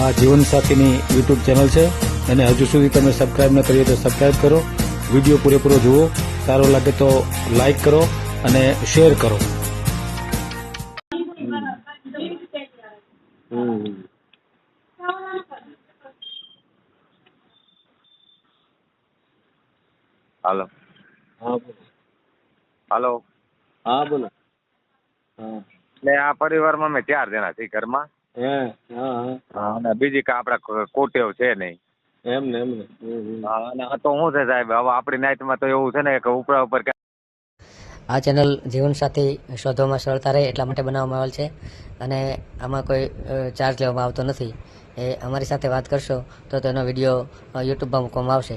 આ જીવનસાથીની YouTube channel છે અને હજુ સુધી તમે સબસ્ક્રાઈબ ન કરી હોય તો સબસ્ક્રાઈબ કરો. વીડિયો પૂરેપૂરો જુઓ. સારો લાગે તો લાઈક કરો અને શેર કરો. હાલો. હા હાલો. હા બોલો. હા. એટલે આ પરિવારમાં અમે ચાર જણા છીએ ઘરમાં. અને બીજી કે આપડા કોટેવ છે નહીં. એમ ને એમ ને. હા, તો શું છે સાહેબ હવે આપણી નાઇટમાં તો એવું છે ને કે ઉપરા ઉપર આ ચેનલ જીવનસાથી શોધવામાં સરળતા રહે એટલા માટે બનાવવામાં આવેલ છે. અને આમાં કોઈ ચાર્જ લેવામાં આવતો નથી. એ અમારી સાથે વાત કરશો તો તેનો વીડિયો યુટ્યુબમાં મૂકવામાં આવશે.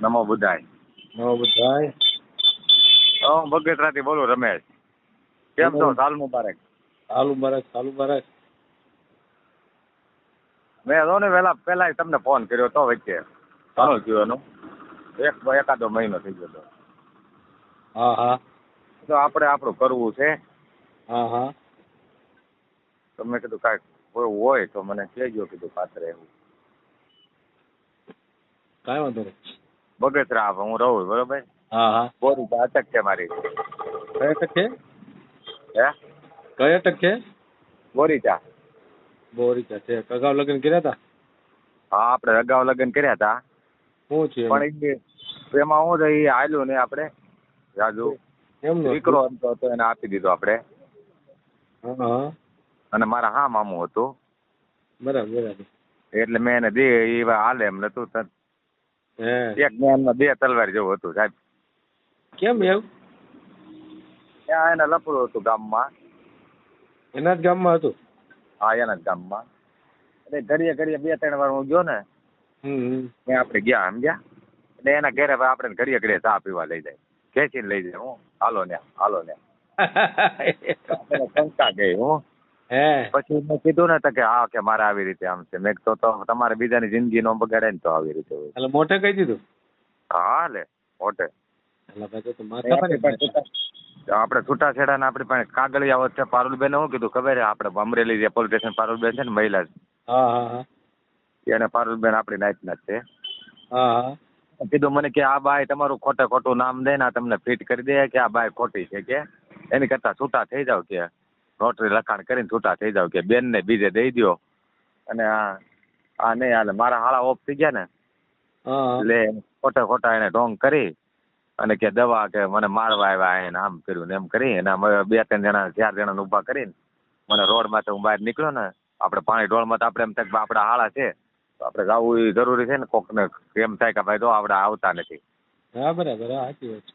નમો બુદ્ધાય નવો બધાય. હું બગેતરાથી બોલું રમેશ. કેમ છો? સાલ મુબારક. સાલ મુબારક સાલ મુબારક. મેં જો ને વેલા પેલા તમને ફોન કર્યો તો વચ્ચે. ઘણું થયું એનું. એક એકાદો મહિનો થઈ ગયો તો. હા હા. તો આપણે આપણું કરવું છે. હા હા. તો મેં કીધું કાંઈક કોઈ હોય તો મને કહેજો કીધું પાત્ર એવું. કાંઈ વાંધો નહીં. બગેતરા હું રહું બરોબર? હા હા. બોરી અટક છે મારી. કઈ અટક છે? હે? કઈ અટક છે? બોરીચા. બોરીચા છે. અગાઉ લગ્ન કર્યા હતા હા આપણે અગાઉ લગ્ન કર્યા હતા શું છે? પણ એમાં હું એ હાલ્યું ને આપણે રાજુ. દીકરો હતો તો એને આપી દીધો આપણે. અને મારા હા મામું હતું. બરાબર બરાબર. એટલે મેં એને દે એ હાલે એમ નતું એક જ્ઞાનમાં બે તલવાર જેવું હતું સાહેબ. કેમ એવું? ત્યાં એને લપડું હતું ગામમાં. એના જ ગામમાં હતું? હા એના જ ગામમાં. એટલે ઘડીએ ઘડીએ બે ત્રણ વાર હું ગયો ને. ત્યાં આપણે ગયા સમજ્યા? એટલે એના ઘરે આપણે ઘડીએ ઘડીએ ચા પીવા લઈ જાય. ખેંચીને લઈ જાય હું. હાલો ને હાલો ને શંકા ગઈ હે. પછી મેં કીધું ને કે હા કે મારે આવી રીતે આમ છે. મેં તો તમારે બીજાની જિંદગી નો બગાડે ને તો આવી રીતે હોય. એટલે મોટે કહી દીધું? હા લે મોટે આપણી છૂટાછેડા ને આપણી પાસે કાગળિયા વચ્ચે પારુલબેન શું કીધું ખબર છે આપણે અમરેલી જે પોલીસ સ્ટેશન પારુલબેન છે ને મહિલા એને પારુલબેન આપણી નાઈટના જ છે. કીધું મને કે આ બાય તમારું ખોટે ખોટું નામ દે ને તમને ફિટ કરી દે કે આ બાય ખોટી છે કે? એની કરતા છૂટા થઈ જાવ કે? નોટરી લખાણ કરીને છૂટા થઈ જાવ કે બેન ને બીજે દઈ દો અને આ આ નહીં હાલે મારા હાળા ઓફ થઈ ગયા ને. એટલે ખોટા ખોટા એને ઢોંગ કરી અને કે દવા કે મને મારવા આવ્યા એને આમ કર્યું ને એમ કરી અને અમે બે ત્રણ જણા ચાર જણાને ઊભા કરીને મને રોડ રોડમાંથી હું બહાર નીકળ્યો ને આપણે પાણી ઢોળમાં તો આપણે એમ થાય કે આપણા હાળા છે. તો આપણે જવું જરૂરી છે ને કોકને એમ થાય કે ભાઈ તો આપણે આવતા નથી. હા બરાબર સાચી વાત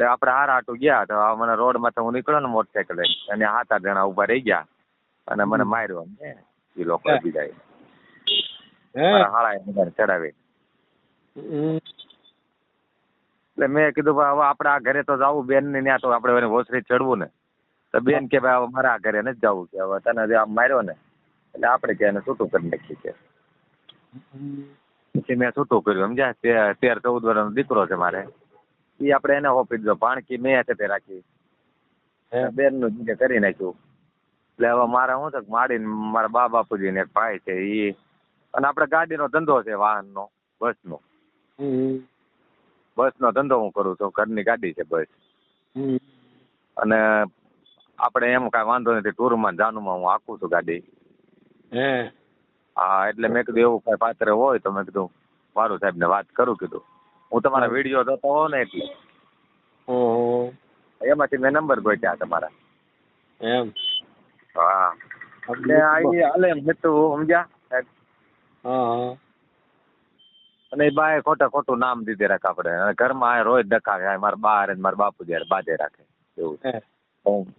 એટલે આપણે હાર આટું ગયા તો મને મને રોડમાંથી હું નીકળ્યો ને મોટરસાયકલ અને સાત આઠ જણા ઊભા રહી ગયા. અને મને માર્યો એ લોકો બીજા હાળા ચડાવી. એટલે મેં કીધું ભાઈ હવે આપણે આ ઘરે તો જવું બેન ને ત્યાં તો આપણે એની ચડવું ને. તો બેન કે ભાઈ હવે મારે આ ઘરે નથી જવું કે હવે તને જે આમ માર્યો ને એટલે આપણે કે એને છૂટું કરી નાખીએ કે. પછી મેં છૂટું કર્યું સમજ્યા? તેર ચૌદ વર્ષનો દીકરો છે મારે. એ આપણે એને હોપી દીધો. ભાણકી મેં છે તે રાખી. બેનનું જીગે કરી નાખ્યું. એટલે હવે મારે શું છે કે માડીને મારા બા બાપુજી ને ભાઈ છે એ અને આપણે ગાડીનો ધંધો છે વાહનનો બસનો. હમ. બસનો ધંધો હું કરું છું. ઘરની ગાડી છે બસ. અને આપણે એમ કાંઈ વાંધો નથી ટૂરમાં ને જાનુમાં હું આખું છું ગાડી. હા? એટલે મેં કીધું એવું કાંઈ પાત્ર હોય તો મેં કીધું મારું સાહેબને વાત કરું કીધું. હું તમારા વીડિયો જોતો હોઉં ને એટલે. ઓહો. એમાંથી મેં નંબર ગોત્યા તમારા. એમ? હા. એટલે આઈ હાલે એમ હતું સમજ્યા? હા અને એ બાએ ખોટા ખોટું નામ દીધે રાખે આપણે. અને ઘરમાં આ રોજ ડકાવે ખાય મારા બા અને ને મારા બાપુ જયારે બાજે રાખે. એવું.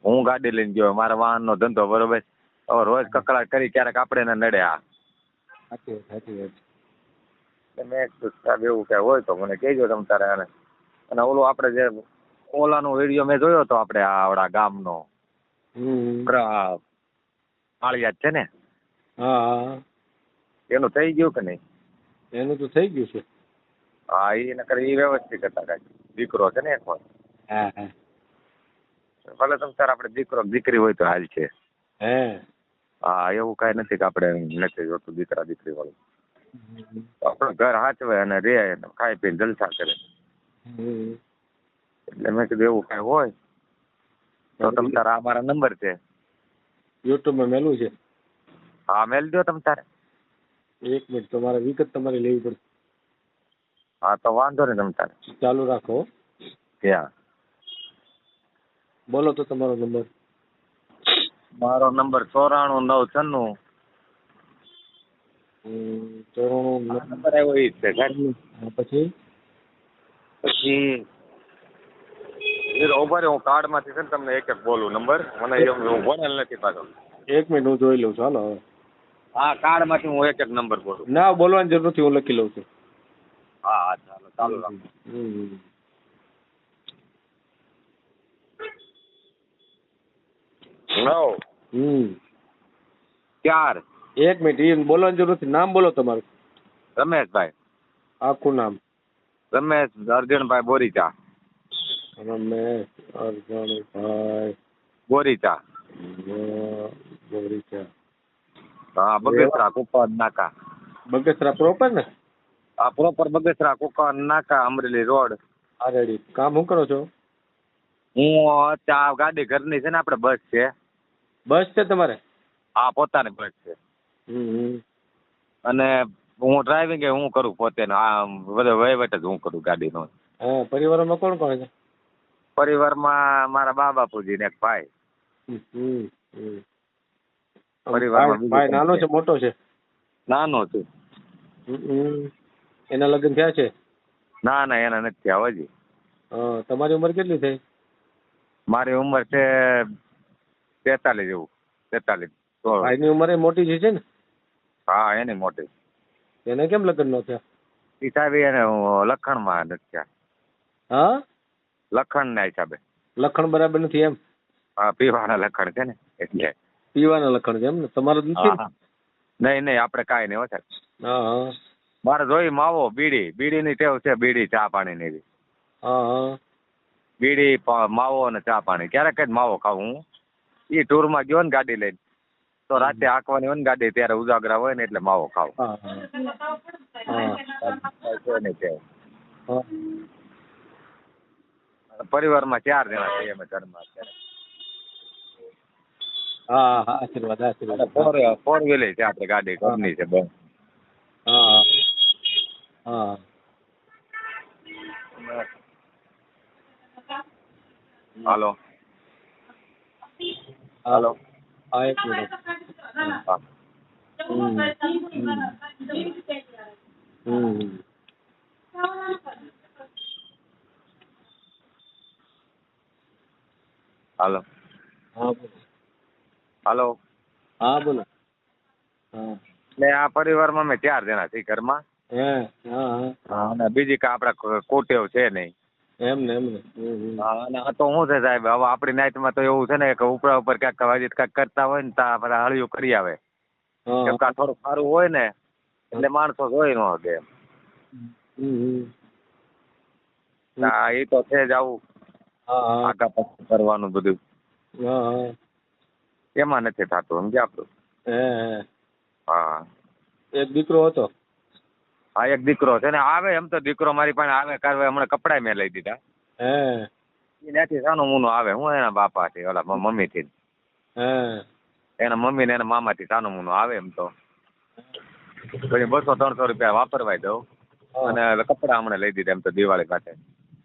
હું. ગાડી લઈને ગયો મારા વાહનનો ધંધો બરોબર. રોજ કકડાટ કરી ક્યારેક આપણે એને નડે આ. સાચી વાત સાચી વાત. એટલે મેં કીધું સાહેબ એવું કઈ હોય તો મને કહેજો તમે તારે અને અને ઓલું આપણે જે ઓલાનો વીડિયો મેં જોયો તો આપણે આ આવડા ગામનો માળિયા છે ને? હા એનું થઈ ગયું કે નહીં? એનું તો થઈ ગયું છે. હા એ નકર એ વ્યવસ્થિત હતા કાંઈ. દીકરો છે ને એક વાર હા હા. ભલે તમે તાર આપણે દીકરો દીકરી હોય તો હાલ છે. હે. હા એવું કાંઈ નથી કે આપણે નથી જોતું દીકરા દીકરી વાળું. આપણે ઘર હાચવે અને રે ખાઈ પીને જલસા કરે. એટલે મેં કીધું એવું કઈ હોય તો તમ તારા આ મારા નંબર છે. યુટ્યુબમાં મેલું છે. હા મેલ દો તમ તારે. એક મિનિટ તમારે વિગત તમારે લેવી પડશે. હા તો વાંધો નહીં તમ તારે. ચાલુ રાખો ત્યાં બોલો તો તમારો નંબર. મારો નંબર ચોરાણું નવ છન્નું હમ, ચોરાણું નંબર આવ્યો એ જ. છે સાહેબ પછી? પછી એ ઊભા હું કાર્ડમાંથી છે ને તમને એક એક બોલું નંબર? મને હું ભણેલ નથી પાછો એક મિનિટ હું જોઈ લઉં છું હાલો હવે. હા કાર્ડમાંથી હું એક એક નંબર બોલું. ના બોલવાની જરૂર નથી હું લખી લઉં છું. હા હા ચાલો ચાલુ રાખો. હમ. નવ હમ. ચાર એક મિનિટ એ બોલવાની જરૂર નથી. નામ બોલો તમારું. રમેશભાઈ. આખું નામ. રમેશ અર્જુનભાઈ બોરીચા. રમેશ અરજણભાઈ બોરીચા. બોરીચા. હા બગસરા કુકવાડ નાકા. બગસરા પ્રોપર ને? આ પ્રોપર બગસરા કુકવાડ નાકા અમરેલી રોડ. આરેડી કામ શું કરો છો? હું ત્યાં ગાડી ઘરની છે ને આપણે બસ છે. બસ છે તમારે? હા પોતાની બસ છે. અને હું ડ્રાઇવિંગ હું કરું પોતે આ બધો વહીવટ જ હું કરું ગાડીનો. પરિવારમાં કોણ કોણ છે? પરિવારમાં મારા બા બાપુજી ને એક ભાઈ. પરિવારમાં ભાઈ નાનો છે? મોટો છે? નાનો છે. એના લગ્ન થયા છે? ના ના એના નથી થયા હજી. તમારી ઉંમર કેટલી થઈ? મારી ઉંમર છે તેતાલીસ જેવું. તેતાલીસ. સોળ ભાઈની ઉંમર મોટી છે છે ને? હા એની મોટી. એને કેમ લગ્ન નો થયા હિસાબે એને લખણમાં નથી થયા. હા? લખણના હિસાબે. લખણ બરાબર નથી એમ? હા પીવાના લખણ છે ને એટલે. પીવાના લખણ છે એમ ને? તમારું નથી? હા, હા. નહીં નહીં આપણે કાંઈ નહીં વધારે હા હા. મારે જોઈ માવો બીડી. બીડીની ટેવ છે બીડી ચા પાણીની એવી. હા હા. બીડી માવો અને ચા પાણી. ક્યારેક જ માવો ખાવું હું. એ ટૂરમાં ગયો ને ગાડી લઈને. તો રાતે આંકવાની હોય ને ગાડી ત્યારે ઉજાગરા હોય ને એટલે માવો ખાવ. પરિવારમાં ચાર જણા છે અમે ઘરમાં હા હા આશીર્વાદ આશીર્વાદ. ફોર ફોર વ્હીલર છે આપણે ગાડી ઘરની છે બસ. હા હા. હાલો. હાલો. હા એક મિનિટ. હાલો. હા હાલો. હા બોલો. હા. એટલે આ પરિવારમાં અમે ચાર જણા છીએ ઘરમાં. હે હા હા. અને બીજી કે આપણા કોટેવ છે નહીં. એમ ને એમ ને. હા, તો શું છે સાહેબ હવે આપણી નાઈટમાં તો એવું છે ને કે ઉપરા ઉપર ક્યાંક કવાજિત કાંઈક કરતા હોય ને ત્યાં બધા હળિયું કરી આવે. કે થોડું સારું હોય ને એટલે માણસો જોઈ ન શકે એમ. હા એ તો છે જ આવું. આગા પાછું કરવાનું બધું. એમાં નથી થતું સમજ્યા આપણું હા. એક દીકરો હતો. હા એક દીકરો છે ને આવે એમ તો દીકરો મારી પાસે આવે કારણ હમણાં કપડાય મેં લઈ દીધા. હે. એનાથી સાનો મૂનું આવે હું એના બાપાથી ઓલા મમ્મીથી. હે. એના મમ્મી ને એના મામાથી સાનો મૂનું આવે એમ તો. પછી બસો ત્રણસો રૂપિયા વાપરવાય દઉં. અને કપડા કપડાં હમણાં લઈ દીધા એમ તો દિવાળી પાસે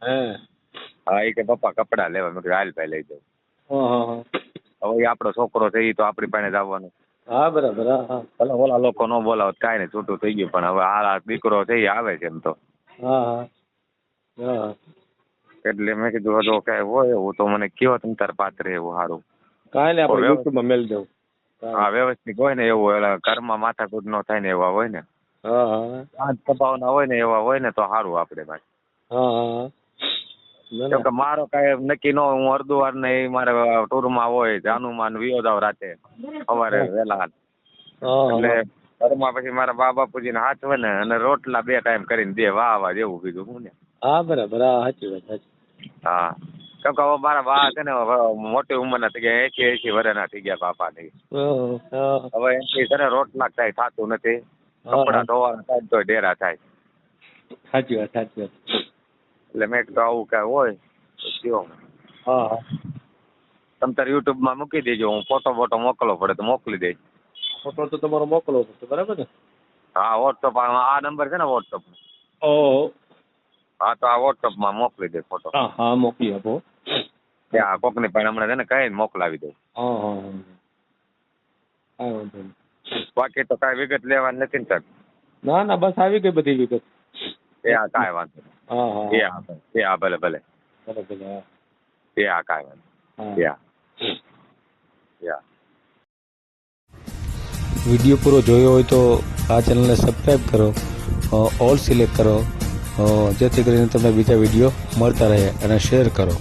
હા. એ કે પપ્પા કપડાં લેવા મેં કીધું હાલ ભાઈ લઈ દઉં હવે આપડો આપણો છોકરો છે એ તો આપણી પાસે જ આવવાનો. હા બરાબર હા હા. ભલે ઓલા લોકો નો બોલાવો કાંઈ નહીં છૂટું થઈ ગયું પણ હવે આ દીકરો છે એ આવે છે એમ તો. હા હા. હા એટલે મેં કીધું જો કાંઈ હોય એવું તો મને કયો તમે તાર પાત્ર એવું સારું. કાંઈ નહીં આપણે યુટ્યુબમાં મેલ દઉં હા વ્યવસ્થિત હોય ને એવું એટલે ઘરમાં માથાકૂટ ન થાય ને એવા હોય ને. હા હા સ્વભાવના હોય ને એવા હોય ને તો સારું આપણે ભાઈ. હા હા. કેમ કે મારો કઈ નક્કી ન હું અડધું વાર ને ઈ મારે ટૂરમાં હોય જાનુમાં વિયોદાવ રાતે સવારે વહેલા એટલે ઘરમાં પછી મારા બા બાપુજીને હાચવે ને અને રોટલા બે ટાઈમ કરીને દે વાહ વાહ જેવું બીજું હું ને. હા બરાબર હા સાચી વાત સાચી. હા. કેમ કે હવે મારા બા છે ને મોટી ઉંમરના થઈ ગયા એસી એસી વર્ષના થઈ ગયા બાપા ને. હા. હવે એમથી છે ને રોટલા કઈ થતું નથી. કપડા ધોવાના થાય તો ડેરા થાય. સાચી વાત સાચી વાત. એટલે મેં કીધું આવું કાંઈ હોય તો કયો. હા. તમે તારે યુટ્યુબમાં મૂકી દેજો હું ફોટો ફોટો મોકલવો પડે તો મોકલી દઈશ. ફોટો તો તમારો મોકલવો પડશે બરાબર ને હા વોટ્સઅપ આ નંબર છે ને વોટ્સઅપ ઓહો હા તો આ વોટ્સઅપમાં મોકલી દે ફોટો હા હા મોકલી આપો. હા કોકની પણ હમણાં છે ને કઈ મોકલાવી દઉં. હા હા હા. વાંધો નહીં. બાકી તો કાંઈ વિગત લેવાની નથી ને સાહેબ? ના ના બસ આવી ગઈ બધી વિગત. એ હા કાંઈ વાંધો નહીં. હા હા એ ભલે. ભલે. ભલે હા. કાંઈ વાંધો વીડિયો પૂરો જોયો હોય તો આ ચેનલને સબસ્ક્રાઈબ કરો ઓલ સિલેક્ટ કરો જેથી કરીને તમને બીજા વીડિયો મળતા રહે અને શેર કરો.